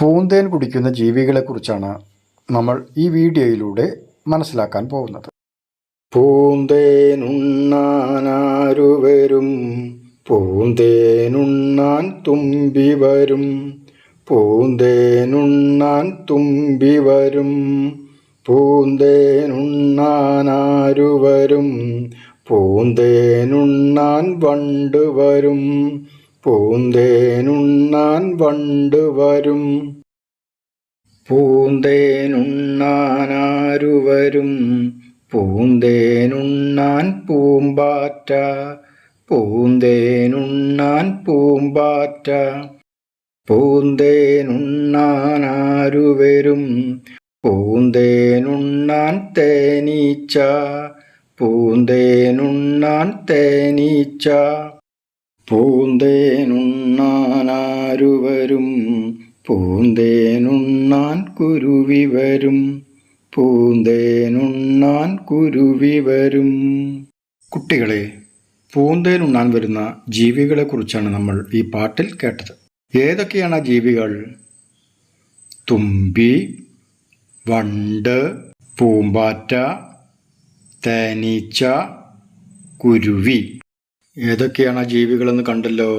പൂന്തേൻ കുടിക്കുന്ന ജീവികളെക്കുറിച്ചാണ് നമ്മൾ ഈ വീഡിയോയിലൂടെ മനസ്സിലാക്കാൻ പോകുന്നത്. പൂന്തേനുണ്ണാനാരുവരും പൂന്തേനുണ്ണാൻ തുമ്പി വരും പൂന്തേനുണ്ണാൻ തുമ്പി വരും പൂന്തേനുണ്ണാനാരുവരും പൂന്തേനുണ്ണാൻ വണ്ട് പൂന്തേനുണ്ണാൻ വണ്ട് വരും. പൂന്തേനുണ്ണാനാരുവരും പൂന്തേനുണ്ണാൻ പൂമ്പാറ്റ. പൂന്തേനുണ്ണാൻ പൂമ്പാറ്റ. പൂന്തേനുണ്ണാനാരുവരും പൂന്തേനുണ്ണാൻ തേനീച്ച. പൂന്തേനുണ്ണാൻ തേനീച്ച. പൂന്തേനുണ്ണാനാരുവരും പൂന്തേനുണ്ണാൻ കുരുവി വരും പൂന്തേനുണ്ണാൻ കുരുവി വരും കുട്ടികളെ പൂന്തേനുണ്ണാൻ വരുന്ന ജീവികളെക്കുറിച്ചാണ് നമ്മൾ ഈ പാട്ടിൽ കേട്ടത്. ഏതൊക്കെയാണ് ആ ജീവികൾ? തുമ്പി വണ്ട് പൂമ്പാറ്റ തേനീച്ച കുരുവി. ഏതൊക്കെയാണ് ജീവികളെന്ന് കണ്ടല്ലോ?